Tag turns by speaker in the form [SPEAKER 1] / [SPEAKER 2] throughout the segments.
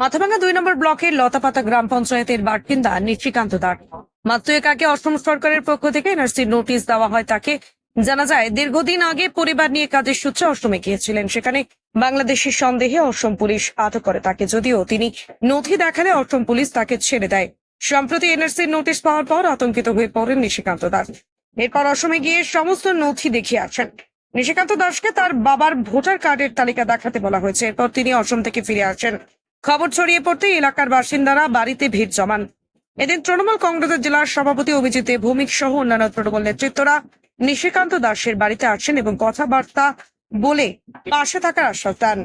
[SPEAKER 1] মাথাভাঙ্গা দুই নম্বর ব্লকের লতাপাতা গ্রাম পঞ্চায়েতের বাসিন্দা নিশিকান্ত দাস। মাত্র এক আগে অসম সরকারের পক্ষ থেকে এনআরসি নোটিশ দেওয়া হয় তাকে। জানা যায়, দীর্ঘদিন আগে পরিবার নিয়ে কাজের সূত্রে অসমে গিয়েছিলেন। সেখানে বাংলাদেশের সন্দেহে অসম পুলিশ আটক করে তাকে। যদিও তিনি নথি দেখালে অসম পুলিশ তাকে ছেড়ে দেয়। সম্প্রতি এনআরসি নোটিশ পাওয়ার পর আতঙ্কিত হয়ে পড়েন নিশিকান্ত দাস। এরপর অসমে গিয়ে সমস্ত নথি দেখিয়ে আসেন। নিশিকান্ত দাসকে তার বাবার ভোটার কার্ডের তালিকা দেখাতে বলা হয়েছে। এরপর তিনি অসম থেকে ফিরে আসেন। খবর ছড়িয়ে পড়তে এলাকার বাসিন্দারা বাড়িতে ভিড় জমান। এদিন তৃণমূল কংগ্রেসের জেলার সভাপতি অভিজিৎ ভৌমিক সহ অন্যান্য তৃণমূল নেতৃত্বরা নিশিকান্ত দাসের বাড়িতে আসেন এবং কথাবার্তা বলে পাশে থাকার আশ্বাস দেন।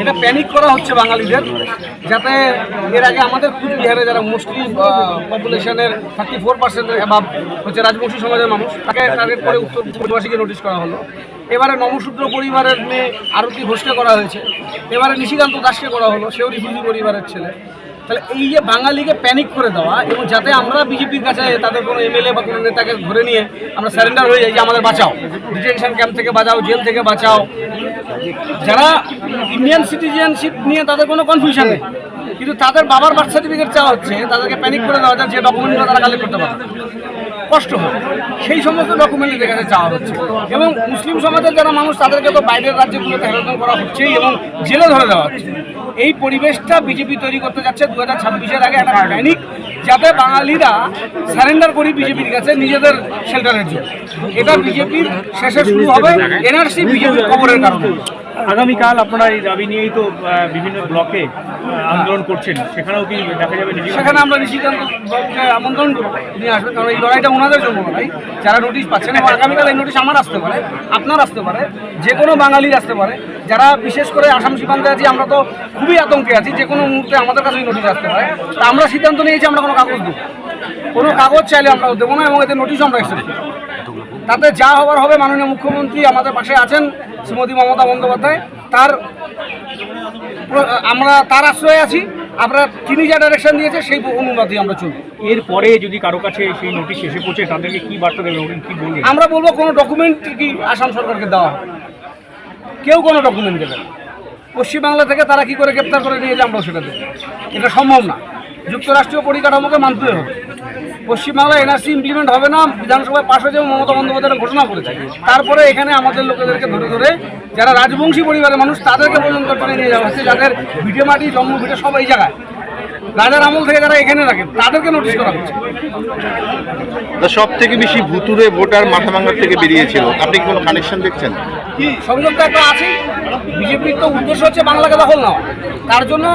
[SPEAKER 2] এটা প্যানিক করা হচ্ছে বাঙালিদের, যাতে এর আগে আমাদের কুচবিহারে যারা মুসলিম পপুলেশনের থার্টি ফোর পার্সেন্টের অ্যাভাব হচ্ছে রাজবংশী সমাজের মানুষ, তাকে টার্গেট করে উত্তর পূর্ববাসীকে নোটিশ করা হলো। এবারে নবশূদ্র পরিবারের মেয়ে আরতি ঘোষকে করা হয়েছে। এবারে নিশিকান্ত দাসকে করা হলো, সেও রিফিউজি পরিবারের ছেলে। তাহলে এই যে বাঙালিকে প্যানিক করে দেওয়া এবং যাতে আমরা বিজেপির কাছে তাদের কোনো এমএলএ বা কোনো নেতাকে ধরে নিয়ে আমরা স্যারেন্ডার হয়ে যাই যে আমাদের বাঁচাও। ডিটেনশন ক্যাম্প থেকে বাঁচাও জেল থেকে বাঁচাও। যারা ইন্ডিয়ান সিটিজেনশিপ নিয়ে তাদের কোনো কনফিউশন নেই। কিন্তু তাদের বাবার বার্থ সার্টিফিকেট চাওয়া হচ্ছে, তাদেরকে প্যানিক করে দেওয়া হচ্ছে যে ডকুমেন্টগুলো তারা কালেক্ট করতে পারবে। কষ্ট হয়। সেই সমস্ত ডকুমেন্ট কাছে চাওয়া হচ্ছে। এবং মুসলিম সমাজের যারা মানুষ, তাদেরকে তো বাইরের রাজ্যগুলোতে হেরোদন করা হচ্ছেই এবং জেলে ধরে দেওয়া হচ্ছে। এই পরিবেশটা বিজেপি তৈরি করতে যাচ্ছে দু হাজার ছাব্বিশের আগে একটা প্যানিক যাতে বাঙালিরা সারেন্ডার করি বিজেপির কাছে নিজেদের শেল্টারের জন্য। এটা বিজেপির শেষে শুরু হবে এনআরসি বিজেপির খবরের কারণে।
[SPEAKER 3] আগামীকাল আপনারা এই দাবি নিয়েই তো বিভিন্ন ব্লকে আন্দোলন করছেন। সেখানেও কি দেখা যাবে
[SPEAKER 2] সেখানে আমরা নিশিকান্ত আমন্ত্রণ করব। নিয়ে আসবেন, কারণ এই লড়াইটা ওনাদের জন্য লড়াই যারা নোটিশ পাচ্ছেন, এবং আগামীকাল এই নোটিশ আমার আসতে পারে, আপনার আসতে পারে, যে কোনো বাঙালির আসতে পারে। যারা বিশেষ করে আসাম সীমান্তে আছি, আমরা তো খুবই আতঙ্কে আছি, যে কোনো মুহূর্তে আমাদের কাছে নোটিশ আসতে পারে। তা আমরা সিদ্ধান্ত নিয়েছি, আমরা কোনো কাগজ দেবো কোনো কাগজ চাইলে আমরা দেবো না, এবং এতে নোটিশ আমরা করব। তাতে যা হবার হবে মাননীয় মুখ্যমন্ত্রী আমাদের পাশে আছেন শ্রীমতী মমতা বন্দ্যোপাধ্যায়। তার আমরা তার আশ্রয়ে আছি আমরা তিনি যা ডাইরেকশন দিয়েছে সেই অনুমতি আমরা চলব।
[SPEAKER 3] এরপরে যদি কারও কাছে সেই নোটিশ এসে পৌঁছে তাদেরকে কি বার্তা দেবেন কি বলবেন
[SPEAKER 2] আমরা বলব কোনো ডকুমেন্ট কি আসাম সরকারকে দেওয়া হবে। কেউ কোনো ডকুমেন্ট দেবে না। পশ্চিমবাংলা থেকে তারা কি করে গ্রেপ্তার করে নিয়ে যায় আমরাও সেটা দেবো এটা সম্ভব না। যুক্তরাষ্ট্রীয় পরিকাঠামোকে মানতে হবে। পশ্চিমবাংলায় এনআরসি ইমপ্লিমেন্ট হবে না, বিধানসভায় পাশ হয়েছে এবং মমতা বন্দ্যোপাধ্যায় ঘোষণা করেছে। তারপরে এখানে আমাদের লোকেদেরকে ধরে ধরে যারা রাজবংশী পরিবারের মানুষ, তাদেরকে পর্যন্ত টেনে নিয়ে যাওয়া হচ্ছে, যাদের ভিটে মাটি জন্ম ভিটে সব এই জায়গায়। রাজার আমল থেকে যারা এখানে রাখেন তাদেরকে নোটিশ করা হচ্ছে।
[SPEAKER 4] সব থেকে বেশি ভুতুরে ভোটার মাথাভাঙ্গার থেকে বেরিয়েছিল। আপনি কোনো কানেকশন দেখছেন?
[SPEAKER 2] সংযোগ তো একটা আছে বিজেপির তো উদ্দেশ্য হচ্ছে বাংলাকে দখল নেওয়া। তার জন্য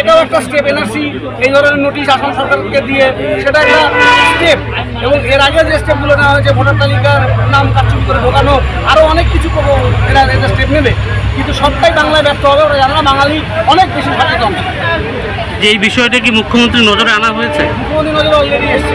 [SPEAKER 2] এটাও একটা স্টেপ এনআরসি এই ধরনের নোটিশ আসাম সরকারকে দিয়ে সেটা একটা স্টেপ এবং এর আগে যে স্টেপগুলো নেওয়া হয়েছে ভোটার তালিকার নাম কাটছুট করে ঢোকানো আরও অনেক কিছু করব এরা এটা স্টেপ নেবে। কিন্তু সবটাই বাংলায় ব্যর্থ হবে ওরা জানে না বাঙালি অনেক বেশি সচেতন
[SPEAKER 5] যে এই বিষয়টা কি মুখ্যমন্ত্রীর নজরে আনা হয়েছে?
[SPEAKER 2] মুখ্যমন্ত্রী নজরে অলরেডি এসছে।